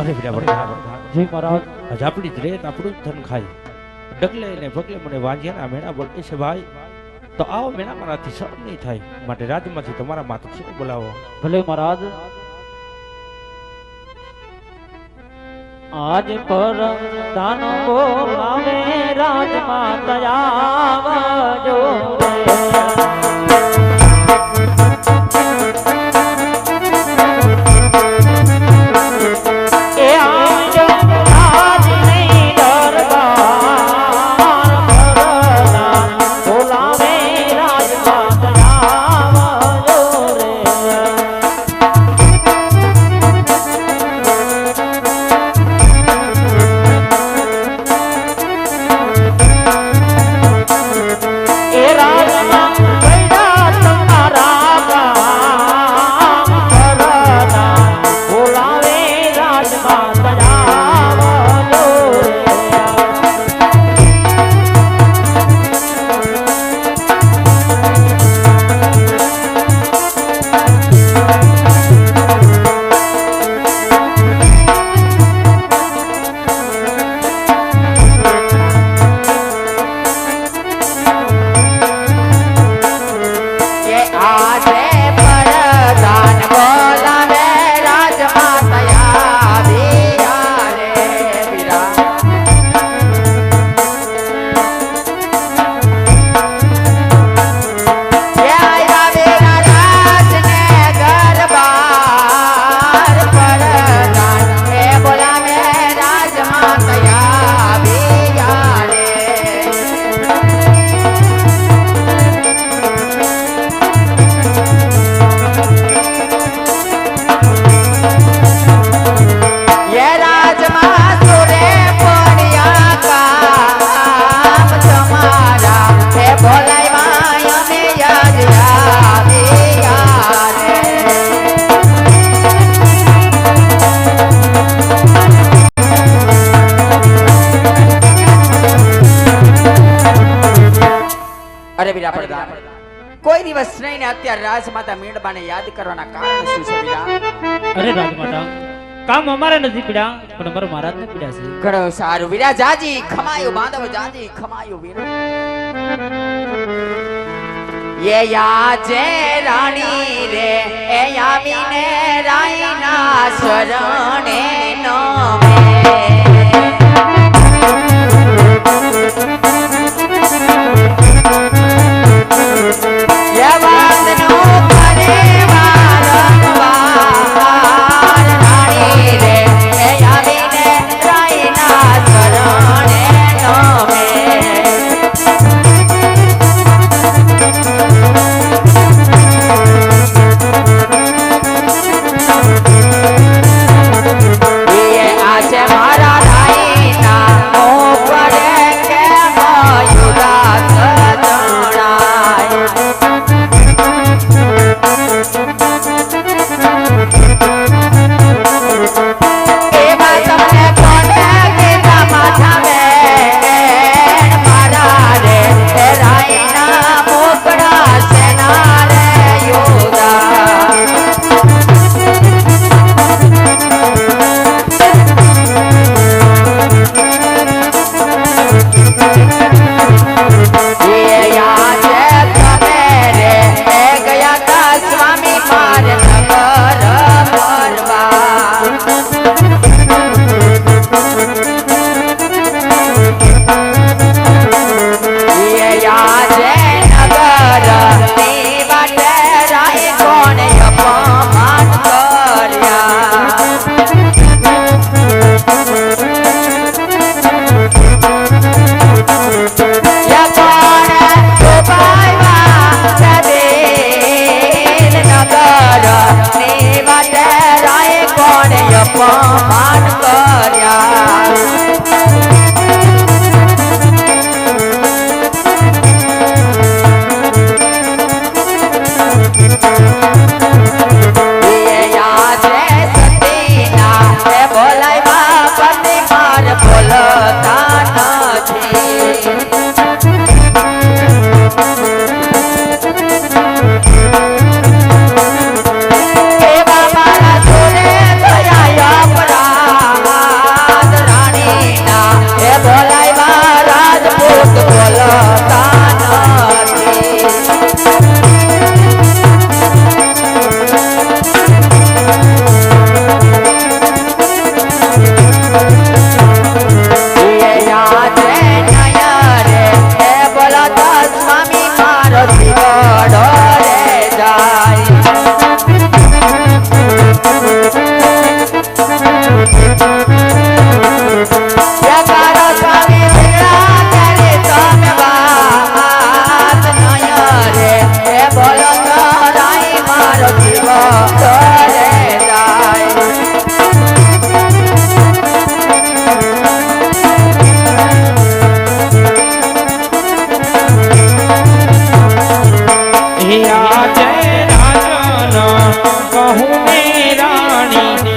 અરે વરદાન જી મહારાજ. આજ જ રેત આપણું જ ધન ખાય. ડગલે ને પગલે મને વાંજ્યાના મેળા બળે છે ભાઈ તો આવો મેળા મારાથી સહન નહીં થાય. માટે રાજમાંથી તમારા માતૃશ્રીને બોલાવો? ભલે મહારાજ. આજ પર દાન બોલાવે રાજમાં દયાવજો રે. અરે વીરા પ્રધાન કોઈ દિવસ નહીં ને અત્યારે રાજમાતા મીંડબાને યાદ કરવાના કારણ શું છે વીરા અરે રાજમાતા કામ અમારે નથી પીડા પણ અમારા મહારાજ ને પીડા છે ઘણું સારું વીરા જાજી ખમાયું બાંધવ જાજી ખમાયું વીરા ये याजे रानी रे ए यामीने रायना शरणे કહું ને રાણી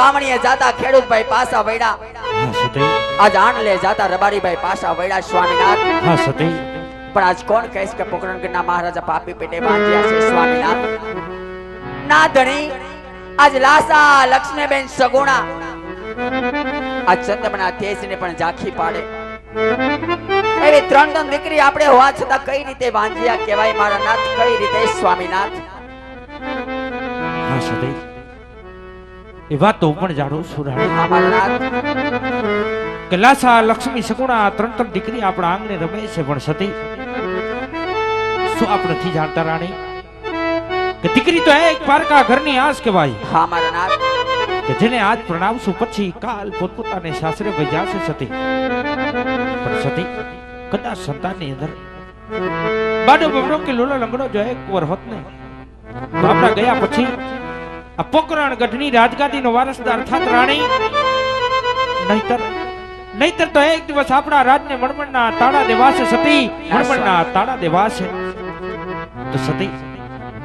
કહો વામણીએ જાતા ખેડૂતભાઈ પાસા વૈડા આજ આણલે જાતા રબારીભાઈ પાસા વૈડા સ્વામીનાથ. હા સતી. પણ આજ કોણ કહેશ કે પોકરણગઢના મહારાજા પાપી પેટે બાંધ્યા છે સ્વામીનાથ? ના ધણી. આજ લાસા લક્ષ્મીબેન સગુણા. આ ચંદમના તેજને પણ ઝાંખી પાડે. એવી ત્રણ ત્રણ દીકરી આપણે હોવા છતાં કઈ રીતે વાંધ્યા કહેવાય મારા નાથ? કઈ રીતે સ્વામીનાથ? હા સતી. એ વાત તો પણ જાણું છું કલાસા લક્ષ્મી સગુણા ત્રણ ત્રણ દીકરી આપણા આંગણે રમે છે પણ સતી શું આપ નથી જાણતા રાણી? કે દીકરી તો એક પારકા ઘરની આસ કહેવાય. હા મારા નાથ. કે જેને આજ પ્રણાવશું પછી કાલ પોતપોતાને સાસરે ભજાશે સતી. પણ સતી કદાચ સંતાનની અંદર બાડો બબડો કે લોલો લંગડો જો એક વાર હોત ને તો આપણા ગયા પછી આ ગઢની રાજગાદીનો વારસદાર થાત રાણી. નહીતર નહીતર તો એક દિવસ આપણા રાજને મણમણના તાળા દેવાશે સતી, મણમણના તાળા દેવાશે તો સતી,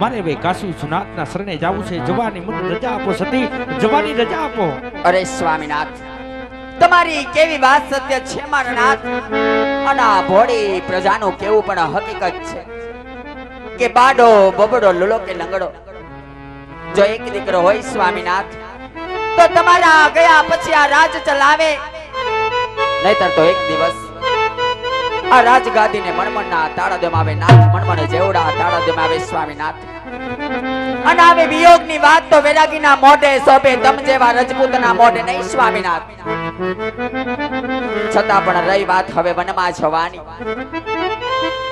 મારે બે કાશી સુનાથના શરણે જાવું છે. જવાની મને રજા આપો સતી, જવાની રજા આપો. અરે સ્વામીનાથ, તમારી કેવી વાત સત્ય છે મારનાથ અને આ ભોળી પ્રજાનું કેવું પણ હકીકત છે કે બાડો, બબડો લુલો કે લંગડો જો એક દીકરો હોય સ્વામીનાથ, તો તમારા ગયા પછી આ રાજ ચલાવે. નહીતર તો એક દિવસ આ રાજગાદીને મણમણના તાળા દમાવે, નાથ મણમણ જેવડા તાળા દમાવે સ્વામીનાથ. અને આવે વિયોગની વાત તો વેરાગીના મોઢે સોપે તમ જેવા રજપૂતના મોઢે નહીં સ્વામીનાથ. છતાં પણ રહી વાત હવે વનમાં જવાની.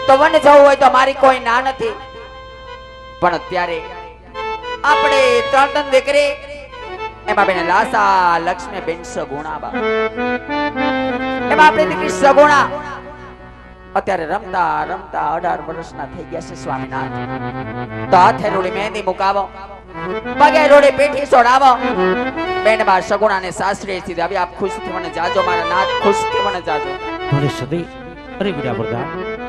તો વન જવું હોય તો મારી કોઈ ના નથી. પણ અત્યારે આપણે ત્રણ ત્રણ દીકરી એમાં બેન લાસા લક્ષ્મી બેન સગુણાબા એમાં આપણે દીકરી સગુણા. અત્યારે રમતા રમતા અઢાર વર્ષના થઈ ગયા છે સ્વામિનાથ તો હાથે રોડી મહેંદી મુકાવો. પગે રોડી પેઠી સોડાવો બેન બાર સગુણાને સાસરે સીધી આવી આપ ખુશથી મને જાજો, મારા નાથ ખુશથી મને જાજો. ભલે સદી અરે બીજા પ્રધાન